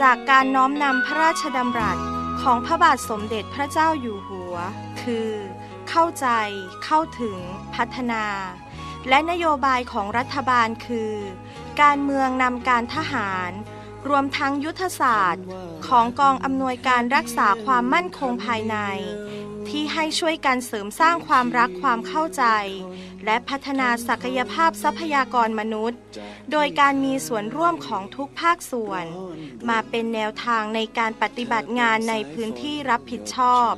จากการน้อมนำพระราชดำรัสของพระบาทสมเด็จพระเจ้าอยู่หัว คือ เข้าใจ เข้าถึง พัฒนา และนโยบายของรัฐบาลคือ การเมืองนำการทหาร รวมทั้งยุทธศาสตร์ ของกองอำนวยการรักษาความมั่นคงภายใน ที่ให้ช่วยกันเสริมสร้างความรักความเข้าใจ และพัฒนาศักยภาพทรัพยากรมนุษย์ โดยการมีส่วนร่วมของทุกภาคส่วน มาเป็นแนวทางในการปฏิบัติงานในพื้นที่รับผิดชอบ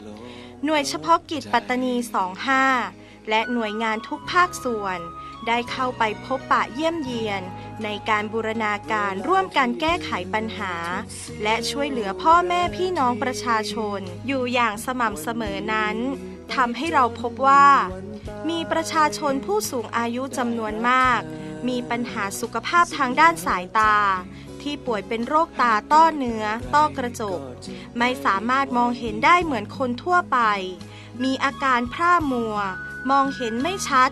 หน่วยเฉพาะกิจปัตตานี 25 และหน่วยงานทุกภาคส่วน ได้เข้าไปพบปะเยี่ยมเยียน ในการบูรณาการร่วมกันแก้ไขปัญหา และช่วยเหลือพ่อแม่พี่น้องประชาชน อยู่อย่างสม่ำเสมอนั้นทำให้เราพบว่า มีประชาชนผู้สูงอายุจำนวนมาก มีปัญหาสุขภาพทางด้านสายตา ที่ป่วยเป็นโรคตาต้อเนื้อ ต้อกระจก ไม่สามารถมองเห็นได้เหมือนคนทั่วไป มีอาการพร่ามัว มองเห็นไม่ชัด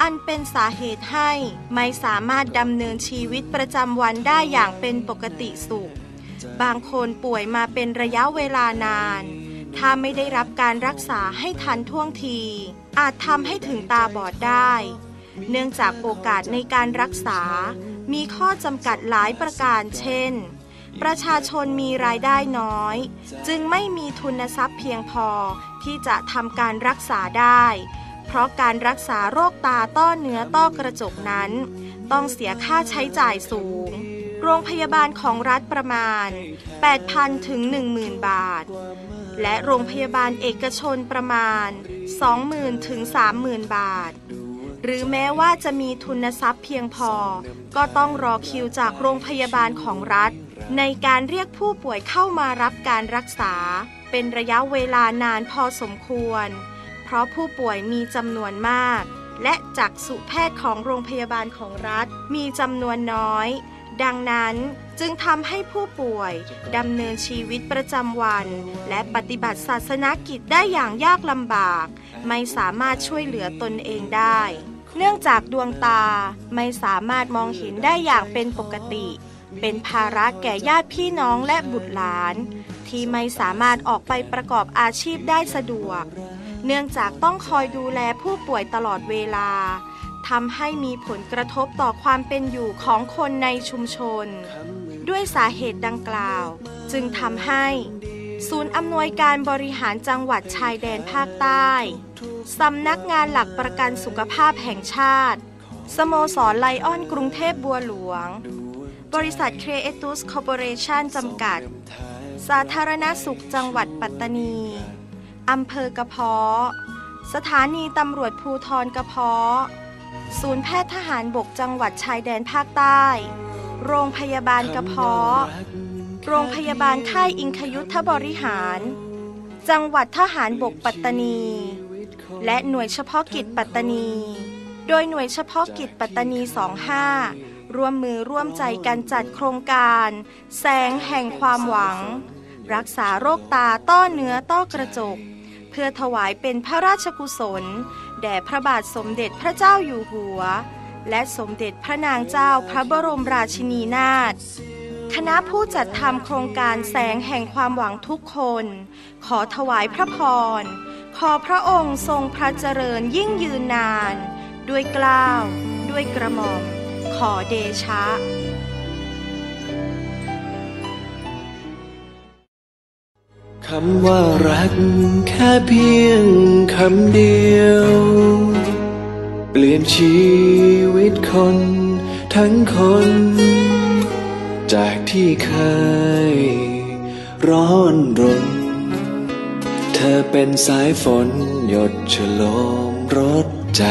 อันเป็นสาเหตุให้ไม่สามารถดำเนินชีวิตประจำวันได้อย่างเป็นปกติสุข บางคนป่วยมาเป็นระยะเวลานาน ถ้าไม่ได้รับการรักษาให้ทันท่วงที อาจทำให้ถึงตาบอดได้ เนื่องจากโอกาสในการรักษา มีข้อจำกัดหลายประการเช่นประชาชนมีรายได้น้อย จึงไม่มีทุนทรัพย์เพียงพอที่จะทำการรักษาได้ เพราะการรักษาโรคตาต้อเนื้อต้อกระจกนั้น ต้องเสียค่าใช้จ่ายสูง โรงพยาบาลของรัฐประมาณ 8,000 ถึง 10,000 บาท และโรงพยาบาลเอกชนประมาณ 20,000 ถึง 30,000 บาท หรือแม้ว่าจะมีทุนทรัพย์เพียงพอ ก็ต้องรอคิวจากโรงพยาบาลของรัฐ ในการเรียกผู้ป่วยเข้ามารับการรักษา เป็นระยะเวลานานพอสมควร เพราะผู้ป่วยมีจำนวนมาก และจักษุแพทย์ของโรงพยาบาลของรัฐมีจำนวนน้อย ดังนั้นจึงทำให้ผู้ป่วยดำเนินชีวิตประจำวัน และปฏิบัติศาสนกิจได้อย่างยากลำบาก ไม่สามารถช่วยเหลือตนเองได้ เนื่องจากดวงตาไม่สามารถมองเห็นได้อย่างเป็นปกติ เป็นภาระแก่ญาติพี่น้องและบุตรหลาน ที่ไม่สามารถออกไปประกอบอาชีพได้สะดวก เนื่องจากต้องคอยดูแลผู้ป่วยตลอดเวลาทำให้มีผลกระทบต่อความเป็นอยู่ของคนในชุมชน ด้วยสาเหตุดังกล่าว จึงทำให้ ศูนย์อำนวยการบริหารจังหวัดชายแดนภาคใต้สำนักงานหลักประกันสุขภาพแห่งชาติ สโมสรไลออนกรุงเทพบัวหลวง บริษัทเครเอตุสคอร์ปอเรชั่นจำกัด สาธารณสุขจังหวัดปัตตานี อำเภอกระเพาะ สถานีตำรวจภูทรกระเพาะ ศูนย์แพทย์ทหารบกจังหวัดชายแดนภาคใต้ โรงพยาบาลกระเพาะ โรงพยาบาลค่ายอิงคยุทธบริหาร จังหวัดทหารบกปัตตานี และหน่วยเฉพาะกิจปัตตานี โดยหน่วยเฉพาะกิจปัตตานี 25 ร่วมมือร่วมใจกันจัดโครงการ แสงแห่งความหวังรักษาโรคตาต้อเนื้อต้อกระจก พื่อถวายเป็นพระราชกุศล แด่พระบาทสมเด็จพระเจ้าอยู่หัว และสมเด็จพระนางเจ้าพระบรมราชินีนาถคณะผู้จัดทำโครงการแสงแห่งความหวังทุกคน ขอถวายพระพร ขอพระองค์ทรงพระเจริญยิ่งยืนนาน ด้วยกล้าว ด้วยกระหม่อม ขอเดชะ คำว่ารักแค่เพียงคำเดียว เปลี่ยนชีวิตคน ทั้งคน จากที่เคย ร้อนรน เธอเป็นสายฝนหยดฉโลมรถใจ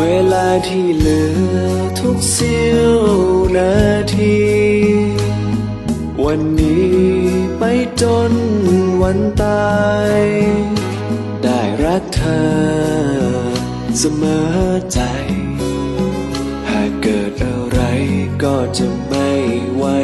เวลาที่เหลือทุกเสี้ยวนาที วันนี้ไปจนวันตาย ได้รักเธอเสมอใจ หากเกิดอะไรก็จะไม่ไว้